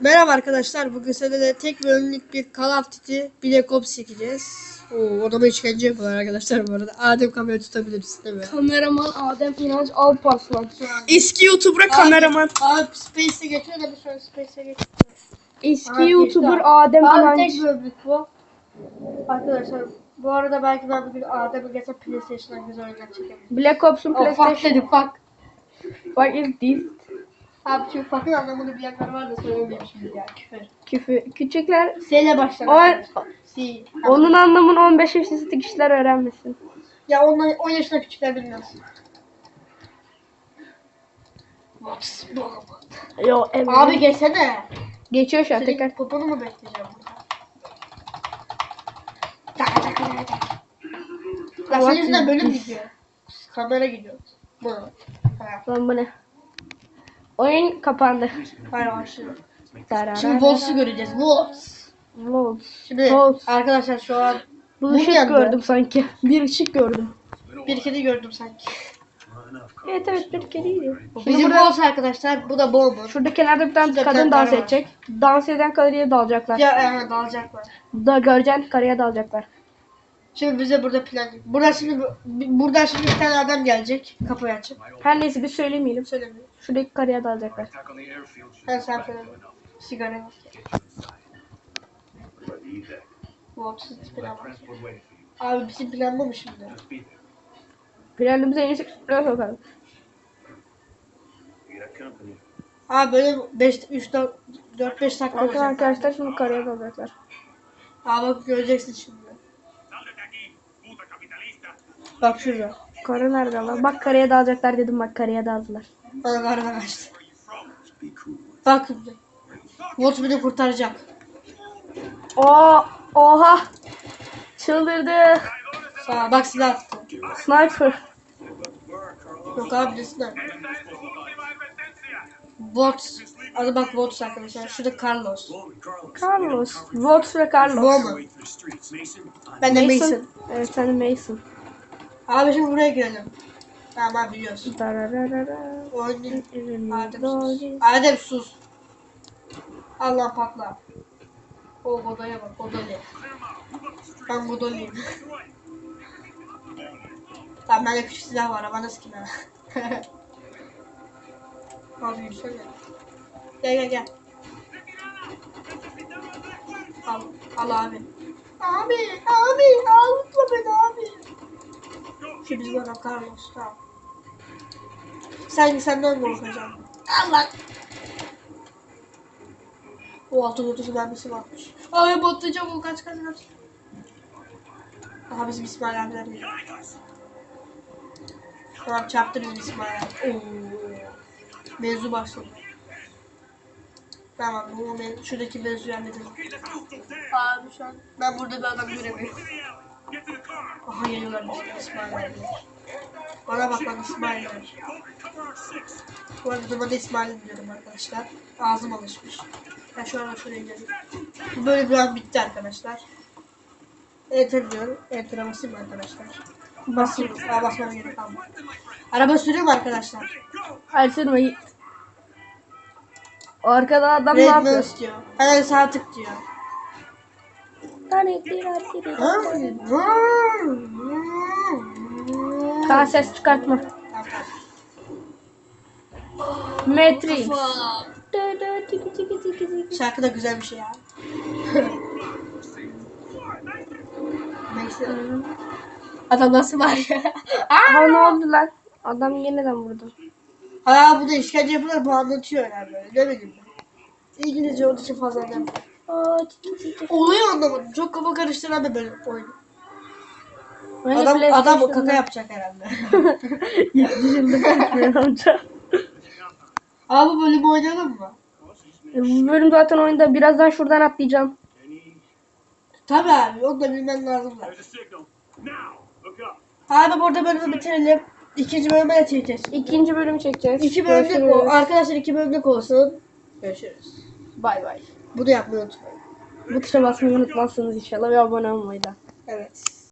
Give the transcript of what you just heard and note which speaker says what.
Speaker 1: Merhaba arkadaşlar. Bugün size tek bölümlük bir Call of Duty Black Ops çekeceğiz. Oo, odama işkence yapıyorlar arkadaşlar bu arada. Adem kamerayı tutabiliriz değil mi?
Speaker 2: Kameraman Adem İnanç Alparslan.
Speaker 3: Eski YouTuber'a kameraman.
Speaker 1: Abi, abi Space'e geçiyor da bir şöyle Space'e geçiyor.
Speaker 2: Eski
Speaker 1: Aha,
Speaker 2: YouTuber. Adem
Speaker 1: Abi
Speaker 2: İnanç.
Speaker 1: tek bölümlük bu. Arkadaşlar bu arada belki ben bugün Adem'e geçen PlayStation'dan güzel oyunlar çekebilirim.
Speaker 2: Black Ops'un
Speaker 1: Oh, fuck
Speaker 2: PlayStation.
Speaker 1: dedim fuck.
Speaker 2: What is this?
Speaker 1: Abi çünkü fuck'ın anlamını bilenler var da söylemeyeyim şimdi ya küfür.
Speaker 2: Küfür. Küçükler
Speaker 1: S ile başlar.
Speaker 2: O-
Speaker 1: arkadaşlar. C.
Speaker 2: onun anlamını 15 yaş üstü kişiler öğrenmesin.
Speaker 1: Ya onlar 10 yaşında küçükler bilmez.
Speaker 2: Yo evet.
Speaker 1: Abi geçsene.
Speaker 2: Geçiyor şu an
Speaker 1: Senin
Speaker 2: tekrar.
Speaker 1: poponu mu bekleyeceğim burada? Ya senin yüzünden bölüm gidiyor. Kamera gidiyor. Bu.
Speaker 2: Lan bu ne? Oyun kapandı.
Speaker 1: Hayır.
Speaker 2: Tarara.
Speaker 1: Şimdi Volts'u göreceğiz. Volts.
Speaker 2: Volts.
Speaker 1: Şimdi
Speaker 2: Volts.
Speaker 1: arkadaşlar şu an
Speaker 2: Bu ışık
Speaker 1: yandı.
Speaker 2: gördüm sanki. Bir ışık gördüm.
Speaker 1: bir kedi gördüm sanki.
Speaker 2: Evet evet bir kediydi.
Speaker 1: Bu
Speaker 2: Şimdi
Speaker 1: Bizim
Speaker 2: burada,
Speaker 1: Volts arkadaşlar. Bu da Bomber.
Speaker 2: şurada kenarda bir tane
Speaker 1: Şurada
Speaker 2: kadın dans
Speaker 1: var.
Speaker 2: edecek. Dans eden karıya dalacaklar.
Speaker 1: Ya evet dalacaklar.
Speaker 2: Da göreceksin karıya dalacaklar.
Speaker 1: Şimdi bize burada plan. Buradan şimdi buradan şimdi bir tane adam gelecek. Kapıyı açıp.
Speaker 2: Her neyse biz söylemeyelim.
Speaker 1: Söylemiyor.
Speaker 2: Şuradaki karıya dalacaklar.
Speaker 1: Ben sen söyle. Sigara
Speaker 4: be there.
Speaker 1: Volts'un plan var. Abi bizim plan bu mu şimdi?
Speaker 2: Planımıza en iyisi şuraya sokalım.
Speaker 1: Abi böyle 5 3 4 4 5 dakika
Speaker 2: Bakın
Speaker 1: olacak.
Speaker 2: arkadaşlar şimdi karıya dalacaklar.
Speaker 1: Abi bak göreceksin şimdi. Bak şurada.
Speaker 2: Karı nerede lan? Bak karıya dalacaklar dedim bak karıya daldılar.
Speaker 1: Bana karına kaçtı. Bak. Volt beni kurtaracak.
Speaker 2: Oo, oha! Çıldırdı.
Speaker 1: Sağ bak silah attı.
Speaker 2: Sniper.
Speaker 1: Yok abi ne silah? Volt. Adı bak Volt arkadaşlar. Şurada Carlos.
Speaker 2: Carlos. Volts ve Carlos.
Speaker 1: Bowman. Ben de Mason.
Speaker 2: Evet sen de Mason.
Speaker 1: Abi şimdi buraya girelim. Tamam biliyorsun.
Speaker 2: Darararara.
Speaker 1: Oyunun Adem sus. Adem sus. Allah patla. O Godoy'a bak Godoy'a. Ben Godoy'yim. Tamam bende küçük silah var ama nasıl ki ben? Abi yürüsene. Gel gel gel. Al, al abi. Abi, abi, al unutma beni abi. Bizim adam Carlos, tamam. Sen senden korkacağım. Allah. O altı notusu mermisi varmış. Ay batacağım o kaç kaç kaç. Aha bizim İsmail abiler geliyor. Tamam çarptı bizim İsmail abi. Oo. Mevzu başladı. Tamam bu şuradaki mevzuyu halledelim. Abi şu an ben burada bir adam göremiyorum. Aha geliyorlar bizim İsmail abi. Bana bak lan İsmail abi. Bu arada bana İsmail diyorum arkadaşlar. Ağzım alışmış. Ben şu an şuraya geldim. Bu böyle bir an bitti arkadaşlar. Enter diyorum. Enter'a basayım arkadaşlar? Basayım. Aa basmam gerek kalmadı. Araba sürüyorum arkadaşlar.
Speaker 2: Hayır sürme. Arkada adam ne yapıyor?
Speaker 1: Mouse diyor. Hemen sağ tık diyor.
Speaker 2: Kan ses çıkartma.
Speaker 1: Tamam, tamam.
Speaker 2: Matrix. Dö dö tiki tiki tiki tiki.
Speaker 1: Şarkı da güzel bir şey ya. Neyse. Adam nasıl var ya?
Speaker 2: Aa ne oldu lan? Adam yeniden vurdu.
Speaker 1: Ha bu da işkence yapıyorlar bu anlatıyor herhalde. Ne bileyim ben. İngilizce olduğu için fazla önemli. Olayı anlamadım. Çok kafa karıştıran bir bölüm oyun.
Speaker 2: Ben de
Speaker 1: Adam, adam kaka yapacak herhalde.
Speaker 2: 70 yıldır konuşmuyor amca.
Speaker 1: Abi bu bölümü oynayalım mı?
Speaker 2: E, Bu bölüm zaten oyunda. Birazdan şuradan atlayacağım.
Speaker 1: Tabii abi. Onu da bilmen lazım. Abi burada bölümü bitirelim. İkinci bölüme de çekeceğiz.
Speaker 2: İkinci bölümü çekeceğiz.
Speaker 1: İki bölümlük
Speaker 2: Görüşürüz.
Speaker 1: o. Arkadaşlar iki bölümlük olsun. Görüşürüz.
Speaker 2: Bay bay.
Speaker 1: Bunu yapmayı unutmayın.
Speaker 2: Bu tuşa basmayı unutmazsınız inşallah ve abone olmayı da.
Speaker 1: Evet.